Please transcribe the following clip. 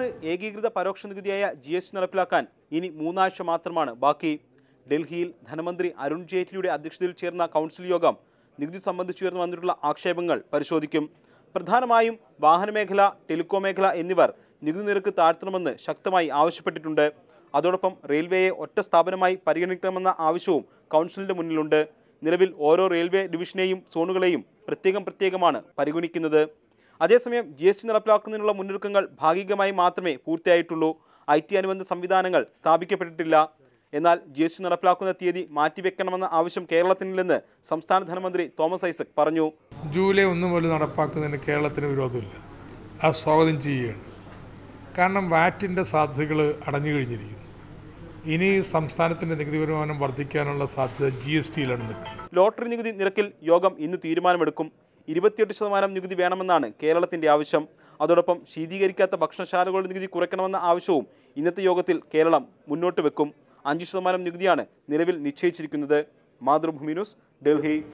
സംസ്ഥാനത്ത് ഏകീകൃത പരോക്ഷ നികുതിയായ ജി എസ് ടി നടപ്പിലാക്കാൻ ഇനി മൂന്നാഴ്ച മാത്രമാണ് ബാക്കി. ഡൽഹിയിൽ ധനമന്ത്രി അരുൺ ജെയ്റ്റ്ലിയുടെ അധ്യക്ഷതയിൽ ചേർന്ന കൗൺസിൽ യോഗം നികുതി സംബന്ധിച്ചുയർന്നു വന്നിട്ടുള്ള ആക്ഷേപങ്ങൾ പരിശോധിക്കും. പ്രധാനമായും വാഹനമേഖല ടെലികോം മേഖല എന്നിവർ നികുതി നിരക്ക് താഴ്ത്തണമെന്ന് ശക്തമായി ആവശ്യപ്പെട്ടിട്ടുണ്ട്. അതോടൊപ്പം റെയിൽവേയെ ഒറ്റ സ്ഥാപനമായി പരിഗണിക്കണമെന്ന ആവശ്യവും കൗൺസിലിന്റെ മുന്നിലുണ്ട്. നിലവിൽ ഓരോ റെയിൽവേ ഡിവിഷനെയും സോണുകളെയും പ്രത്യേകം പ്രത്യേകമാണ് പരിഗണിക്കുന്നത്. അതേസമയം ജി എസ് ടി നടപ്പിലാക്കുന്നതിനുള്ള മുന്നൊരുക്കങ്ങൾ ഭാഗികമായി മാത്രമേ പൂർത്തിയായിട്ടുള്ളൂ. ഐ ടി അനുബന്ധ സംവിധാനങ്ങൾ സ്ഥാപിക്കപ്പെട്ടിട്ടില്ല. എന്നാൽ ജി എസ് ടി നടപ്പിലാക്കുന്ന തീയതി മാറ്റിവെക്കണമെന്ന ആവശ്യം കേരളത്തിനില്ലെന്ന് സംസ്ഥാന ധനമന്ത്രി തോമസ് ഐസക് പറഞ്ഞു. ജൂലൈ ഒന്ന് മുതൽ നടപ്പാക്കുന്നതിന് കേരളത്തിന് വിരോധമില്ല. അത് സ്വാഗതം ചെയ്യുകയാണ്. കാരണം വാറ്റിന്റെ സാധ്യതകൾ അടഞ്ഞു കഴിഞ്ഞിരിക്കുന്നു. ഇനി സംസ്ഥാനത്തിന്റെ നികുതി വരുമാനം വർദ്ധിക്കാനുള്ള സാധ്യത ജി എസ് ടിയിലാണ് ലോട്ടറി നികുതി നിരക്കിൽ യോഗം ഇന്ന് തീരുമാനമെടുക്കും. ഇരുപത്തിയെട്ട് ശതമാനം നികുതി വേണമെന്നാണ് കേരളത്തിന്റെ ആവശ്യം. അതോടൊപ്പം ശീതീകരിക്കാത്ത ഭക്ഷണശാലകളുടെ നികുതി കുറയ്ക്കണമെന്ന ആവശ്യവും ഇന്നത്തെ യോഗത്തിൽ കേരളം മുന്നോട്ട് വെക്കും. അഞ്ച് ശതമാനം നികുതിയാണ് നിലവിൽ നിശ്ചയിച്ചിരിക്കുന്നത്. മാതൃഭൂമി ന്യൂസ് ഡൽഹി.